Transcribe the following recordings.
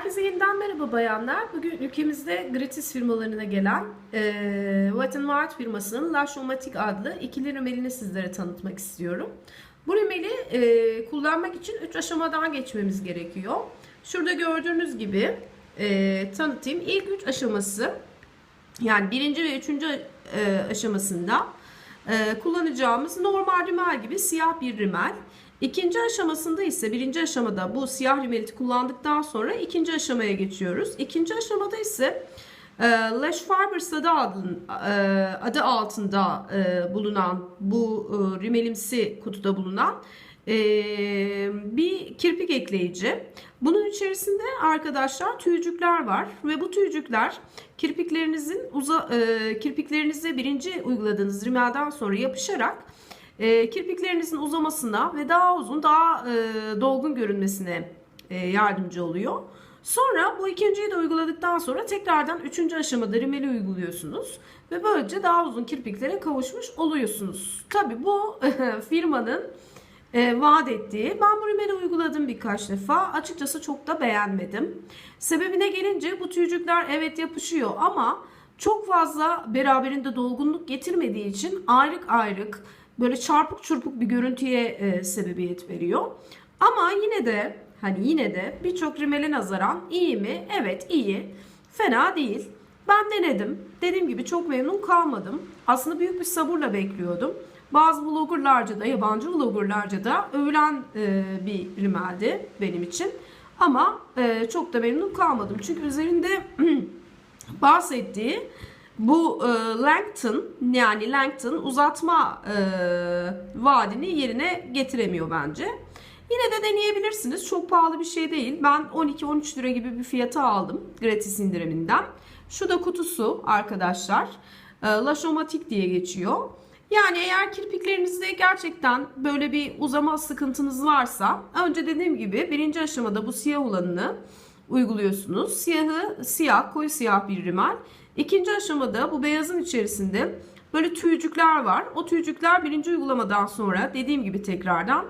Herkese yeniden merhaba bayanlar. Bugün ülkemizde gratis firmalarına gelen e, Wet n Wild firmasının Lashomatic adlı ikili rimelini sizlere tanıtmak istiyorum. Bu rimeli e, kullanmak için 3 aşamadan geçmemiz gerekiyor. Şurada gördüğünüz gibi e, tanıtayım. İlk 3 aşaması yani birinci ve üçüncü e, aşamasında e, kullanacağımız normal rimel gibi siyah bir rimel. İkinci aşamasında ise birinci aşamada bu siyah rimeliti kullandıktan sonra ikinci aşamaya geçiyoruz. İkinci aşamada ise e, Lash Fibers adı, adın, e, adı altında e, bulunan bu e, rimelimsi kutuda bulunan e, bir kirpik ekleyici. Bunun içerisinde arkadaşlar tüycükler var ve bu tüycükler kirpiklerinizin uza, e, kirpiklerinize birinci uyguladığınız rimelden sonra yapışarak e, kirpiklerinizin uzamasına ve daha uzun, daha e, dolgun görünmesine e, yardımcı oluyor. Sonra bu ikinciyi de uyguladıktan sonra tekrardan üçüncü aşamada rimeli uyguluyorsunuz ve böylece daha uzun kirpiklere kavuşmuş oluyorsunuz. Tabi bu firmanın e, vaat ettiği. Ben bu rimeli uyguladım birkaç defa. Açıkçası çok da beğenmedim. Sebebine gelince bu tüycükler evet yapışıyor ama çok fazla beraberinde dolgunluk getirmediği için ayrık ayrık böyle çarpık çırpık bir görüntüye e, sebebiyet veriyor. Ama yine de hani yine de birçok rimele nazaran iyi mi? Evet iyi. Fena değil. Ben denedim. Dediğim gibi çok memnun kalmadım. Aslında büyük bir sabırla bekliyordum. Bazı vloggerlarca da yabancı vloggerlarca da övülen e, bir rimeldi benim için. Ama e, çok da memnun kalmadım. Çünkü üzerinde bahsettiği bu e, Langton yani Langton uzatma e, vaadini yerine getiremiyor bence. Yine de deneyebilirsiniz. Çok pahalı bir şey değil. Ben 12-13 lira gibi bir fiyata aldım gratis indiriminden. Şu da kutusu arkadaşlar. E, Lashomatic diye geçiyor. Yani eğer kirpiklerinizde gerçekten böyle bir uzama sıkıntınız varsa önce dediğim gibi birinci aşamada bu siyah olanını uyguluyorsunuz. Siyahı siyah, koyu siyah bir rimel. İkinci aşamada bu beyazın içerisinde böyle tüycükler var. O tüycükler birinci uygulamadan sonra dediğim gibi tekrardan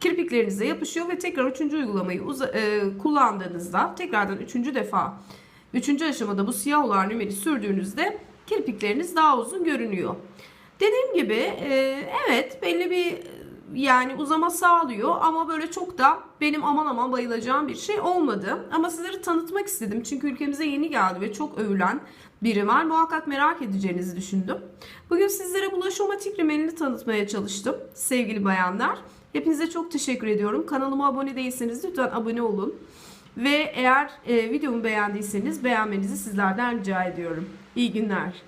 kirpiklerinize yapışıyor ve tekrar üçüncü uygulamayı e, kullandığınızda tekrardan üçüncü defa üçüncü aşamada bu siyah olan rimeli sürdüğünüzde kirpikleriniz daha uzun görünüyor. Dediğim gibi e, evet belli bir yani uzama sağlıyor ama böyle çok da benim aman aman bayılacağım bir şey olmadı. Ama sizlere tanıtmak istedim çünkü ülkemize yeni geldi ve çok övülen bir rimel. Muhakkak merak edeceğinizi düşündüm. Bugün sizlere bulaşomatik rimelini tanıtmaya çalıştım sevgili bayanlar. Hepinize çok teşekkür ediyorum. Kanalıma abone değilseniz lütfen abone olun. Ve eğer e, videomu beğendiyseniz beğenmenizi sizlerden rica ediyorum. İyi günler.